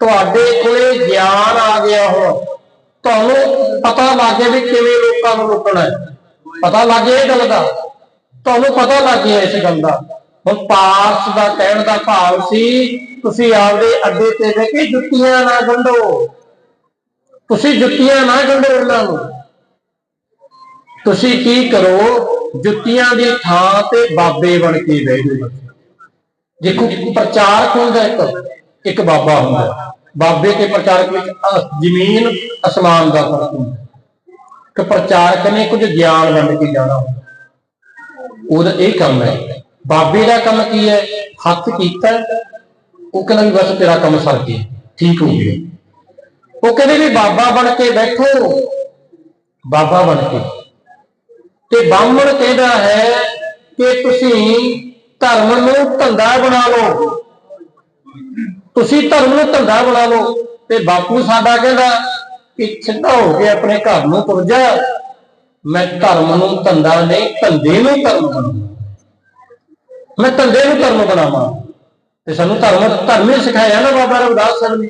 ਤੁਹਾਡੇ ਕੋਲੇ ਗਿਆਨ ਆ ਗਿਆ ਹੁਣ। ਤੁਹਾਨੂੰ ਪਤਾ ਲੱਗ ਗਿਆ ਵੀ ਕਿਵੇਂ ਲੋਕਾਂ ਨੂੰ ਲੁੱਟਣਾ ਹੈ। ਪਤਾ ਲੱਗ ਗਿਆ ਇਹ ਗੱਲ ਦਾ। ਤੁਹਾਨੂੰ ਪਤਾ ਲੱਗ ਗਿਆ ਇਸ ਗੱਲ ਦਾ। ਹੁਣ ਪਾਰਸ ਦਾ ਕਹਿਣ ਦਾ ਭਾਵ ਸੀ, ਤੁਸੀਂ ਆਪਦੇ ਅੱਡੇ ਤੇ ਬਹਿ ਕੇ ਜੁੱਤੀਆਂ ਨਾ ਗੰਢੋ। ਤੁਸੀਂ ਜੁੱਤੀਆਂ ਨਾ ਗੰਢੋ ਉਹਨਾਂ ਨੂੰ। ਤੁਸੀਂ ਕੀ ਕਰੋ, ਜੁੱਤੀਆਂ ਦੀ ਥਾਂ ਤੇ ਬਾਬੇ ਬਣ ਕੇ ਬਹਿ ਜਾਓ। ਦੇਖੋ ਪ੍ਰਚਾਰਕ ਹੁੰਦਾ ਇੱਕ? ਇੱਕ ਬਾਬਾ ਹੁੰਦਾ। ਬਾਬੇ ਤੇ ਪ੍ਰਚਾਰਕ ਵਿੱਚ ਜ਼ਮੀਨ, ਅਸਮਾਨ ਦਾ ਫ਼ਰਕ ਹੁੰਦਾ। ਕਿ ਪ੍ਰਚਾਰਕ ਨੇ ਕੁਝ ਗਿਆਨ ਵੰਡ ਕੇ ਜਾਣਾ ਉਹਦਾ ਇਹ ਕੰਮ ਹੈ, ਬਾਬੇ ਦਾ ਕੰਮ ਕੀ ਹੈ? ਹੱਥ ਕੀਤਾ, ਉਹ ਕਹਿੰਦਾ ਵੀ ਬਸ ਤੇਰਾ ਕੰਮ ਸਰ ਗਿਆ, ਠੀਕ ਹੋ ਗਿਆ। ਉਹ ਕਹਿੰਦੇ ਵੀ ਬਾਬਾ ਬਣ ਕੇ ਬੈਠੋ। ਬਾਬਾ ਬਣ ਕੇ। ਤੇ ਬਾਹਮਣ ਕਹਿੰਦਾ ਹੈ ਕਿ ਤੁਸੀਂ ਧਰਮ ਨੂੰ ਧੰਦਾ ਬਣਾ ਲਓ। ਤੁਸੀਂ ਧਰਮ ਨੂੰ ਧੰਦਾ ਬਣਾ ਲਓ ਤੇ ਬਾਪੂ ਸਾਡਾ ਕਹਿੰਦਾ ਕਿ ਸਿੱਧਾ ਹੋ ਕੇ ਆਪਣੇ ਘਰ ਨੂੰ ਤੁਰ ਜਾ। ਮੈਂ ਧਰਮ ਨੂੰ ਧੰਦਾ ਨਹੀਂ, ਧੰਦੇ ਨੂੰ ਧਰਮ ਬਣਾਵਾਂ ਮੈਂ ਧੰਦੇ ਨੂੰ ਧਰਮ ਬਣਾਵਾਂ। ਤੇ ਸਾਨੂੰ ਧਰਮ ਧਰਮ ਹੀ ਸਿਖਾਇਆ ਨਾ ਬਾਬਾ ਰਵਿਦਾਸ ਸਾਹਿਬ ਨੇ।